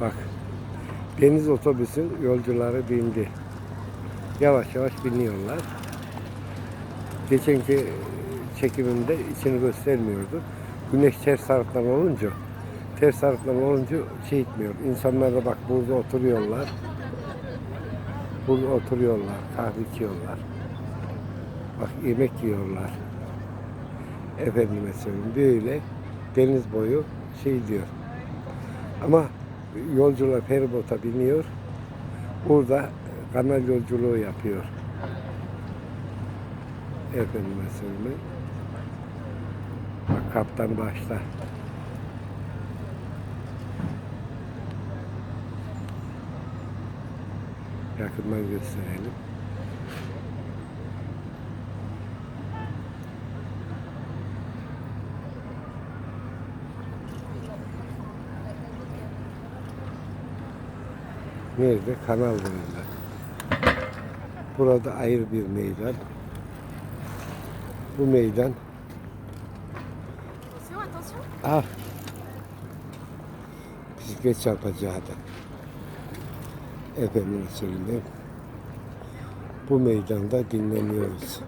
Bak. Deniz otobüsün yolcuları bindi. Yavaş yavaş biniyorlar. Geçenki çekimimde içini göstermiyordu. Güneş ters taraftan olunca ters taraftan olunca şey gitmiyor. İnsanlar da bak burada oturuyorlar. Burada oturuyorlar. Kahve içiyorlar. Bak yemek yiyorlar. Efendime söyleyeyim böyle deniz boyu şey diyor. Ama yolcular feribota biniyor. Burada kanal yolculuğu yapıyor. Efendime söyleyeyim. Bak kaptan başta. Yakından gösterelim. Nerede? Kanal boyunda. Burada ayrı bir meydan. Bu meydan. Ah. Bisiklet çarpacaktı. Efendim söyleyeyim. Bu meydanda dinleniyoruz.